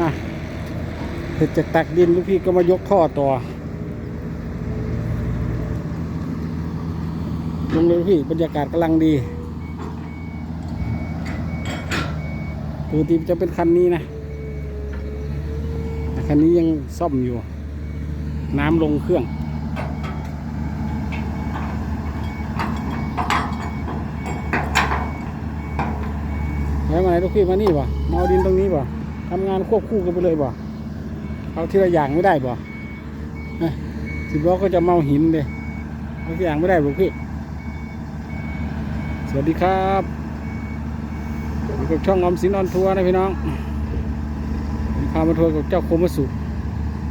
อะเสร็จจากตักดินลูกพี่ก็มายกท่อต่อลงเลยลูกพี่บรรยากาศกำลังดีปกติจะเป็นคันนี้นะคันนี้ยังซ่อมอยู่ น้ำลงเครื่องแล้วมาไหนลูกพี่มานี่ป่ะมาเอาดินตรงนี้ป่ะ ทำงานควบคู่กันไปเลยป่เอาทีละอย่างไม่ได้ป่สิบล้อก็จะเมาหินเลยเอาทีละอย่างไม่ได้ลูกพี่ สวัสดีครับอยู่กับช่องออมสินออนทัวร์นะพี่น้องพามาทัวร์กับเจ้าโคมสุ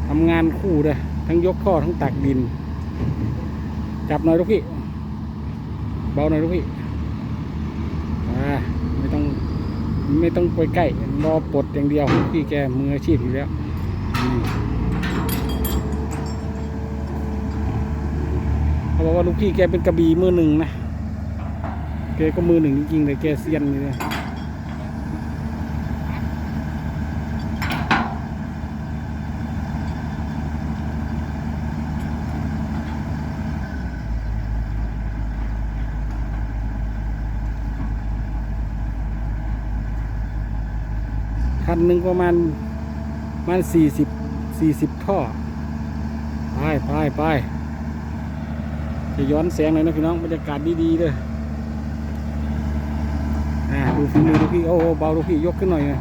ทำงานคู่เลยทั้งยกท่อทั้งตักดิน จับหน่อยลูกพี่ เบาหน่อยลูกพี่อ่า ไม่ต้องไปใกล้รอปลดอย่างเดียวพี่แกมืออาชีพอยู่แล้วเขาบอกว่าลูกพี่แกเป็นกระบี่มือหนึ่งนะแกก็มือหนึ่งจริงๆเลยแกเซียนเลย คันหนึ่งประมาณประมาณสี่สิบสี่สิบท่อ ไปไปไปจะย้อนแสงหน่อยนะพี่น้องบรรยากาศดีๆเลยอ่าดูฝีมือดูพี่โอ้เบาดูพี่ยกขึ้นหน่อยนะ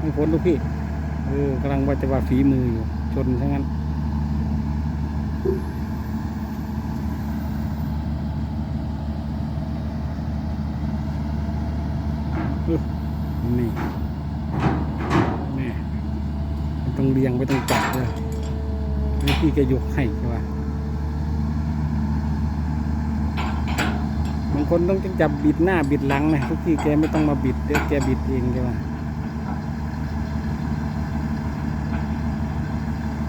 ไม่พ้นดูพี่เออกำลังว่าจะว่าฝีมืออยู่ชนทั้งนั้นนี่ ต้องเรียงไม่ต้องจับเลยให้พี่แกยกให้ใช่ปะบางคนต้องจับบิดหน้าบิดหลังนะทุกทีแกไม่ต้องมาบิดเดี๋ยวแกบิดเองใช่ไหม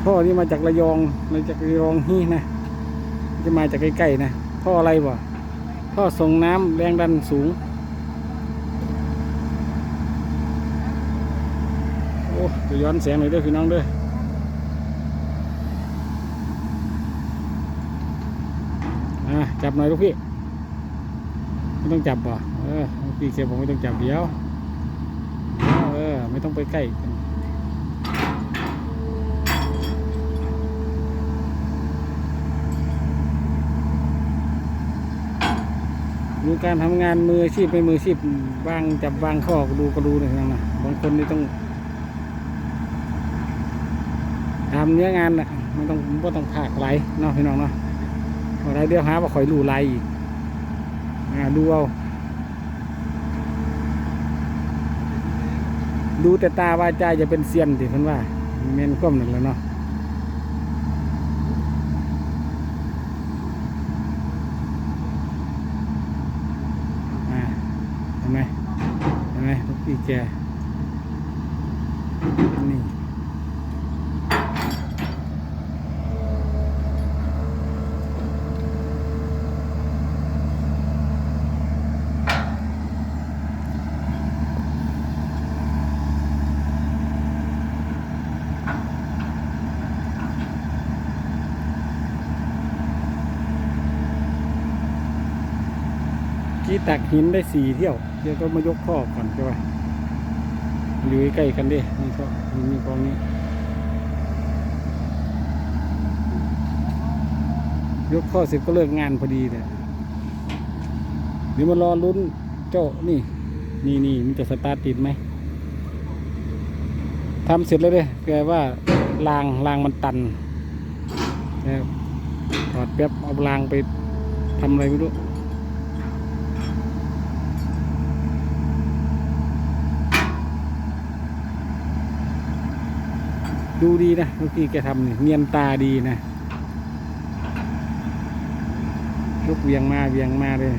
ท่อนี่มาจากระยองมาจากระยองฮี่นะ จะมาจากใกล้ๆนะท่ออะไรวะท่อส่งน้ำแรงดันสูง อ้จะย้อนแสงหน่อยเด้วยพี่น้องเด้วยอะจับหน่อยลูกพี่ ไม่ต้องจับป่ะเออพี่เคบอกไม่ต้องจับเดี๋ยว เออ ไม่ต้องไปใกล้ดูการทำงานมืออาชีพไม่มืออาชีพวางจับวางข้อดูก็ดูหน่อยนะบางคนนี่ต้อง ทำเนื้องานน่ะไม่ต้องไม่ต้องผากไหลเนาะพี่น้องเนาะอะไรเดี๋ยวหาว่าคอยรูไรอีกอ่าดูเอาดูแต่ตาวาจาจะเป็นเซียนสิเพิ่นว่าเมนก้มหนึ่งแล้วเนาะอ่าเห็นไหมเห็นไหมพี่แกนี่ กี้ตักหินได้สี่เที่ยว เดี๋ยวก็มายกข้อก่อนใช่ป่ะอยู่ใกล้กันดินี่ก็มีมีกองนี้ ยกข้อเสร็จก็เลิกงานพอดีเลยเดี๋ยวมารอลุ้นเจ้านี่ นี่นี่มันจะสตาร์ทติดไหมทำเสร็จแล้วเลยแกว่ารางรางมันตันแกถอดแป๊บเอารางไปทำอะไรไม่รู้ ดูดีนะเมื่อกี้แกทำเนียนตาดีนะยกเวียงมาเวียงมาเลย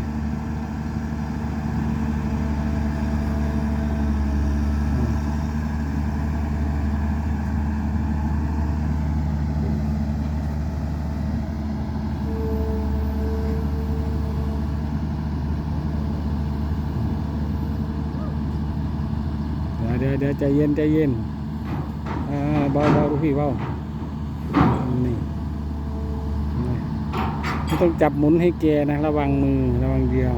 เดี๋ยวเดี๋ยวใจเย็นใจเย็น เบาเบาลูกพี่เบานี่ไม่ต้องจับหมุนให้แกนะ ระวังมือ ระวังเดียว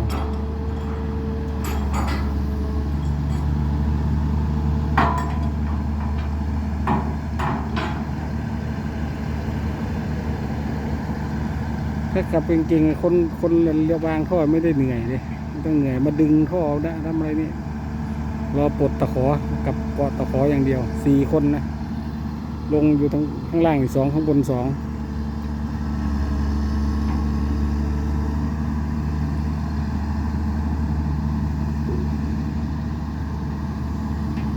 ถ้ากลับจริงๆคนคนเรือวางท่อไม่ได้เหนื่อยเลยไม่ต้องเหนื่อยมาดึงท่อเอาได้ทำอะไรนี่รอปลดตะขอกับเกาะตะขออย่างเดียวสี่คนนะ ลงอยู่ทั้งข้างล่างอีกสองข้างบนสอง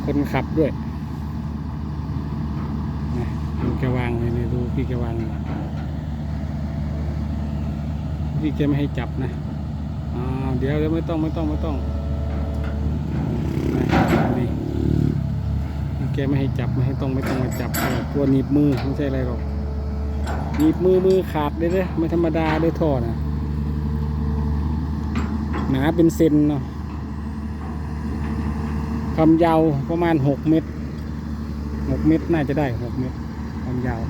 คนขับด้วยนะมันแกวางเลยนี่ดูพี่แกวางพี่แกไม่ให้จับนะอ่าเดี๋ยวเดี๋ยวไม่ต้องไม่ต้องไม่ต้องนี่ แกไม่ให้จับไม่ให้ต้องไม่ต้องมาจับกลัวหนีบมือไม่ใช่อะไรหรอกหนีบมือมือขาดเลยเด้ไม่ธรรมดาด้วยท่อนะหนาเป็นเซนเนาะความยาวประมาณหกเมตรหกเมตรน่าจะได้หกเมตรความยาว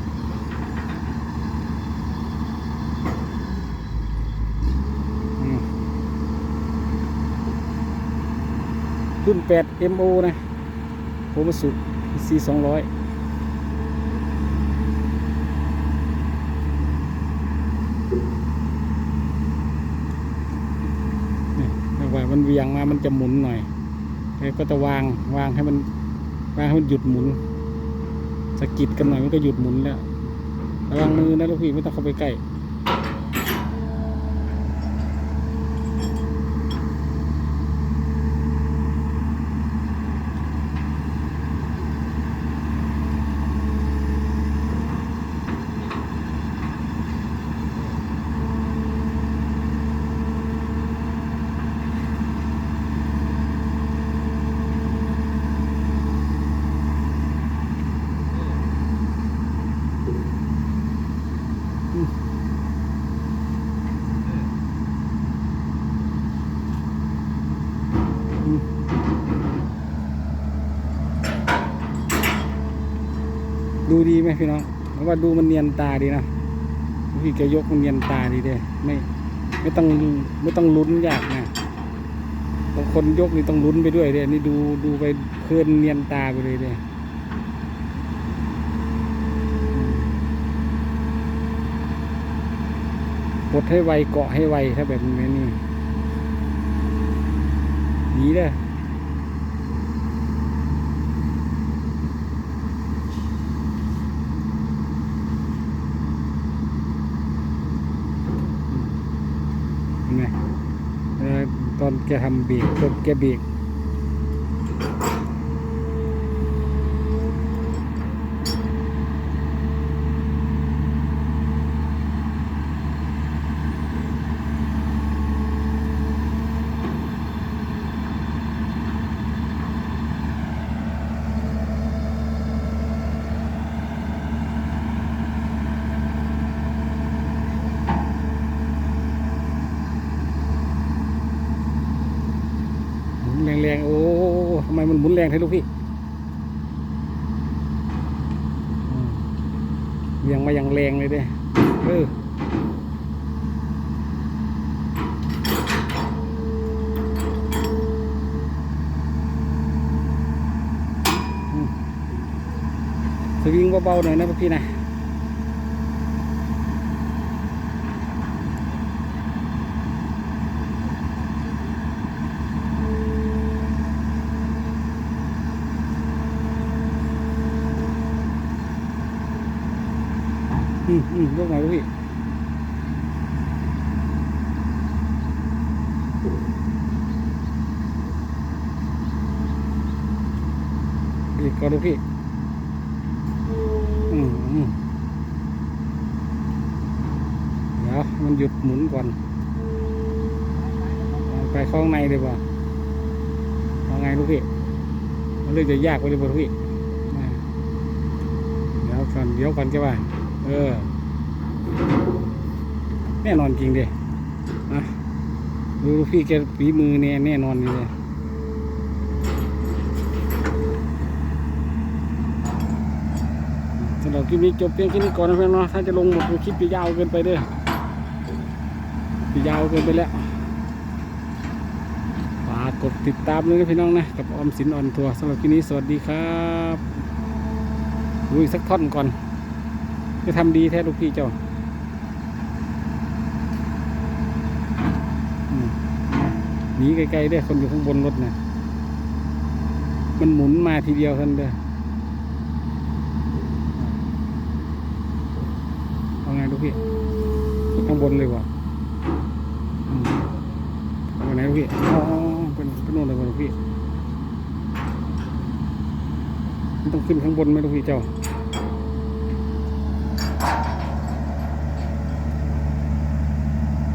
อืมรุ่น8 MO นะโฮมาสุ C 2 0 0นี่ว่ามันเวียงมามันจะหมุนหน่อยแล้วก็จะวางวางให้มันวางให้มันหยุดหมุนสะกิดกันหน่อยมันก็หยุดหมุนแล้วระวังมือนะลูกพี่ไม่ต้องเข้าไปใกล้ ดูดีไหมพี่น้องเพราะว่าดูมันเนียนตาดีนะพี่แกยกมันเนียนตาดีเด้ไม่ไม่ต้องไม่ต้องลุ้นยากนะบางคนยกนี่ต้องลุ้นไปด้วยเด้นี่ดูดูไปเพลินเนียนตาไปเลยเด้กดให้ไวเกาะให้ไวถ้าแบบนี้นี่หนีเด้อ เห็นไหมเออ ตอนแกทำเบรกตอนแกเบรกหมุนแรงๆ โอ้ทำไมมันหมุน แรงให้ลูกพี่ยังมาอย่างแรงเลยเด้เออสวิงเบาๆหน่อยนะพี่นะ อื มอืมยกหนลูกพี่อีกก็ลูกพี่อืมอืมเดี๋ยวมันหยุดหมุนก่อน ไปข้างในเลยป่ะเอาไงลูกพี่มันเลยจะยากไปเลยป่ลูกพี่เดี๋ยวก่อนเดี๋ยวก่อนแกว่า เออ แน่นอนจริงเด้นะดูพี่แกฝีมือเนี่ยแน่นอนเลยสำหรับคลิปนี้จบเพียงแค่นี้ก่อนนะเพื่อนเนาะถ้าจะลงหมดคลิปจะยาวเกินไปเด้อจะยาวเกินไปแล้วฝากกดติดตามเลยนะพี่น้องนะ กับออมสินออนทัวร์สำหรับคลิปนี้สวัสดีครับดูอีกสักท่อนก่อน จะทำดีแท้ลูกพี่เจ้าหนีไกลๆเด้คนอยู่ข้างบนรถนะมันหมุนมาทีเดียวท่านั้นเด้อเอาไงลูกพี่ข้างบนเลยวะอืมเอาไงลูกพี่อ๋อเป็นเป็นโน่นเลยว่ะลูกพี่มันต้องขึ้นข้างบนไหมลูกพี่เจ้า